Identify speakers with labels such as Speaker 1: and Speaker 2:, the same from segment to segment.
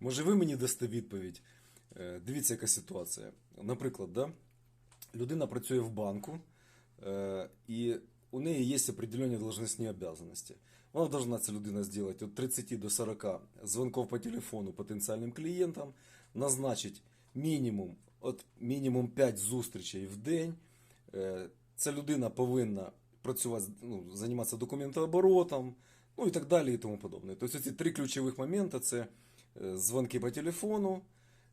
Speaker 1: Може, ви мені дасте відповідь? Е, Дивіться, яка ситуація. Наприклад, да? людина працює в банку, е, і у неї є определенні должностні обязанности. Вона должна ця людина зробити від 30 до 40 дзвонків по телефону потенціальним клієнтам, назначить мінімум, от мінімум 5 зустрічей в день. Е, Ця людина повинна працювати, ну, займатися документооборотом, ну і так далі, і тому подобне. Тобто ці три ключових моменти це е, дзвонки по телефону,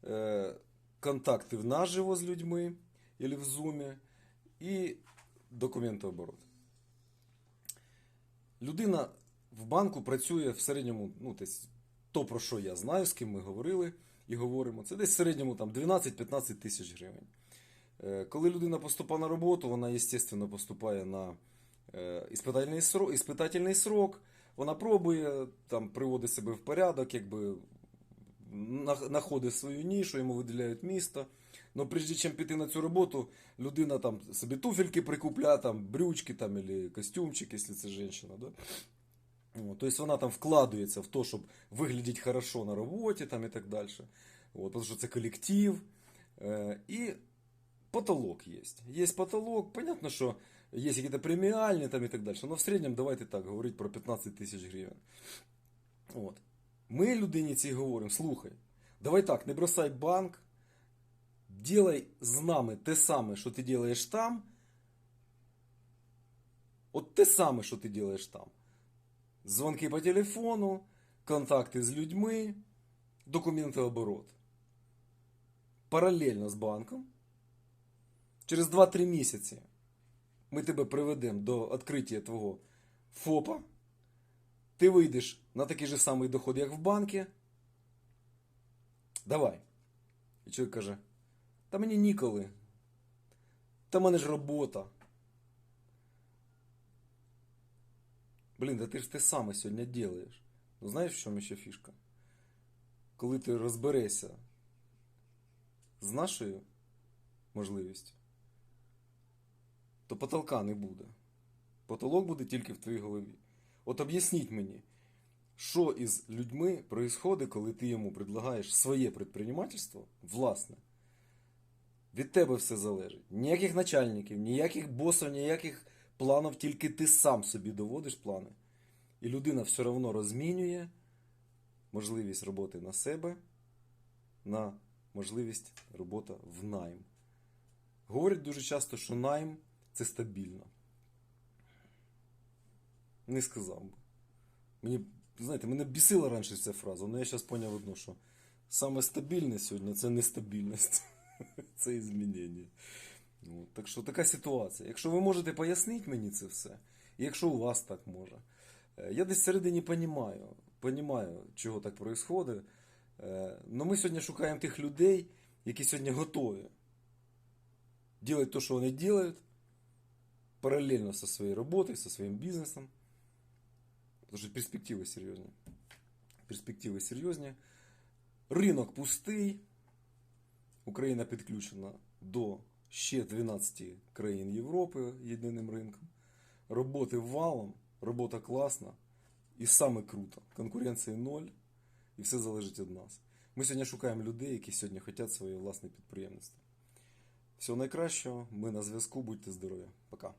Speaker 1: е, контакти в наживо з людьми або в зумі, і документооборот. Людина в банку працює в середньому, ну, десь то, про що я знаю, з ким ми говорили і говоримо, це десь в середньому там 12-15 тисяч гривень. Е, Коли людина поступає на роботу, вона, звісно, поступає на іспитательний срок, іспитательний срок, вона пробує, там, приводить себе в порядок, якби знаходить свою нішу, йому виділяють місто. Но прежде чим піти на цю роботу, людина там собі туфельки прикупляє, там, брючки там, или костюмчик, якщо це жінка. Да? От, тобто вона там вкладається в те, щоб виглядати хорошо на роботі там, і так далі. От, тому що це колектив. Е, і потолок есть. Есть потолок, понятно, что есть какие-то премиальные там и так дальше. Но в среднем давайте так говорить про 15 тисяч гривень. От. Ми людині цій говоримо, слухай, давай так, не бросай банк, делай з нами те саме, що ти делаєш там. От те саме, що ти делаєш там. Дзвонки по телефону, контакти з людьми, документооборот. Паралельно з банком. Через 2-3 місяці ми тебе приведемо до відкриття твого ФОПа. Ти вийдеш на такий же самий доход, як в банку. Давай. І чоловік каже: Та мені ніколи. Та мене ж робота. Блін, да ти ж те саме сьогодні делаєш. Ну знаєш, в чому ще фішка? Коли ти розберешся з нашою можливістю, то потолка не буде. Потолок буде тільки в твоїй голові. От об'ясніть мені, що із людьми происходить, коли ти йому предлагаєш своє предпринимательство, власне. Від тебе все залежить. Ніяких начальників, ніяких босів, ніяких планів, тільки ти сам собі доводиш плани. І людина все одно розмінює можливість роботи на себе на можливість роботи в найм. Говорять дуже часто, що найм це стабільно. Не сказав би. Мені, знаєте, мене бісила раніше ця фраза, але я зараз зрозумів одно, що саме стабільне сьогодні це нестабільність. Це змінення. Ну, так що така ситуація. Якщо ви можете пояснити мені це все, і якщо у вас так може, е, я десь всередині розумію, розумію, чого так відбувається. Але ми сьогодні шукаємо тих людей, які сьогодні готові делать то, що вони делают, параллельно со своей работой, со своим бизнесом. Потому что перспективы серьезные. Перспективи серйозні. Ринок пустий. Україна підключена до ще 12 країн Європи єдиним ринком. Роботи валом, робота класна. І саме круто. Конкуренції ноль. І все залежить від нас. Ми сьогодні шукаємо людей, які сьогодні хочуть своє власне підприємництво. Всього найкращого. Ми на зв'язку. Будьте здорові. Пока.